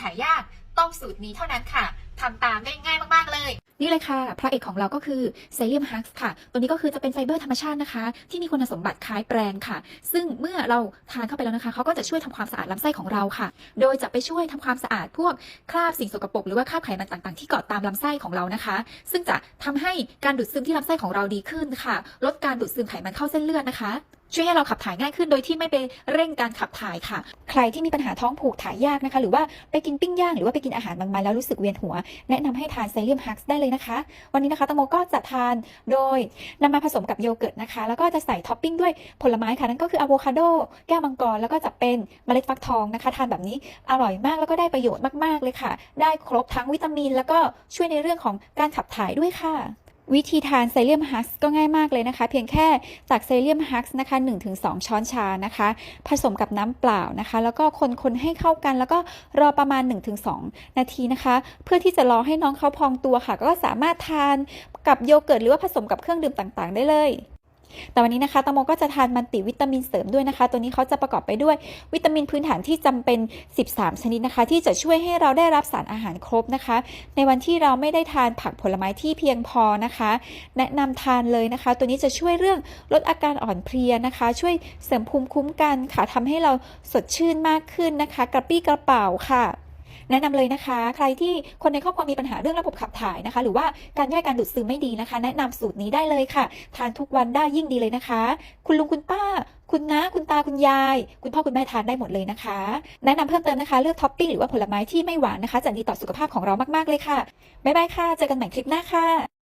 ถ่ายยาก ต้องสูตรนี้เท่านั้นค่ะทำตามได้ง่ายมากๆเลย นี่เลยค่ะ พระเอกของเราก็คือไซเลียมฮักส์ค่ะ ตัวนี้ก็คือจะเป็นไฟเบอร์ธรรมชาตินะคะ ที่มีคุณสมบัติคล้ายแปรงค่ะ ซึ่งเมื่อเราทานเข้าไปแล้วนะคะเขาก็จะช่วยทำความสะอาดลำไส้ของเราค่ะ โดยจะไปช่วยทำความสะอาดพวกคราบสิ่งสกปรกหรือว่าคราบไขมันต่างๆ ที่เกาะตามลำไส้ของเรานะคะ ซึ่งจะทำให้การดูดซึมที่ลำไส้ของเราดีขึ้นค่ะ ลดการดูดซึมไขมันเข้าเส้นเลือดนะคะ ช่วยให้เราขับถ่ายง่ายขึ้นโดยที่ไม่ไปเร่งการขับถ่ายค่ะ ใครที่มีปัญหาท้องผูกถ่ายยากนะคะ หรือว่าไปกินปิ้งย่างหรือว่าไปกินอาหารบางมันแล้วรู้สึกเวียนหัว แนะนำให้ทานไซเลียมฮักส์ได้เลยนะคะ วันนี้นะคะตังโมก็จะทานโดยนำมาผสมกับโยเกิร์ตนะคะ แล้วก็จะใส่ท็อปปิ้งด้วยผลไม้ค่ะ นั่นก็คืออะโวคาโดแก้วมังกรแล้วก็จะเป็นเมล็ดฟักทองนะคะ ทานแบบนี้อร่อยมากแล้วก็ได้ประโยชน์มาก ๆเลยค่ะ ได้ครบทั้งวิตามิน แล้วก็ช่วยในเรื่องของการขับถ่ายด้วยค่ะ วิธีทานไซเลียมฮักส์ก็ง่ายมากเลยนะคะ เพียงแค่ตักไซเลียมฮักส์นะคะ 1-2 ช้อนชานะคะ ผสมกับน้ำเปล่านะคะ แล้วก็คนๆให้เข้ากัน แล้วก็รอประมาณ 1-2 นาทีนะคะ เพื่อที่จะรอให้น้องเขาพองตัวค่ะ ก็สามารถทานกับโยเกิร์ตหรือว่าผสมกับเครื่องดื่มต่างๆ ได้เลย แต่วันนี้นะคะตังโมก็จะทานมันติวิตามินเสริมด้วยนะคะ ตัวนี้เขาจะประกอบไปด้วยวิตามินพื้นฐานที่จำเป็น 13 ชนิดนะคะ ที่จะช่วยให้เราได้รับสารอาหารครบนะคะ ในวันที่เราไม่ได้ทานผักผลไม้ที่เพียงพอนะคะ แนะนำทานเลยนะคะ ตัวนี้จะช่วยเรื่องลดอาการอ่อนเพลียนะคะ ช่วยเสริมภูมิคุ้มกันค่ะทำให้เราสดชื่นมากขึ้นนะคะ กระปี้กระเป๋าค่ะ แนะนำเลยนะคะ ใครที่คนในครอบครัวมีปัญหาเรื่องระบบขับถ่ายนะคะ หรือว่าการย่อยการดูดซึมไม่ดีนะคะ แนะนำสูตรนี้ได้เลยค่ะ ทานทุกวันได้ยิ่งดีเลยนะคะ คุณลุงคุณป้า คุณน้าคุณตาคุณยาย คุณพ่อคุณแม่ทานได้หมดเลยนะคะ แนะนำเพิ่มเติมนะคะ เลือกท็อปปิ้งหรือว่าผลไม้ที่ไม่หวานนะคะจะดีต่อสุขภาพของเรามากๆเลยค่ะบ๊ายบายค่ะเจอกันใหม่คลิปหน้าค่ะ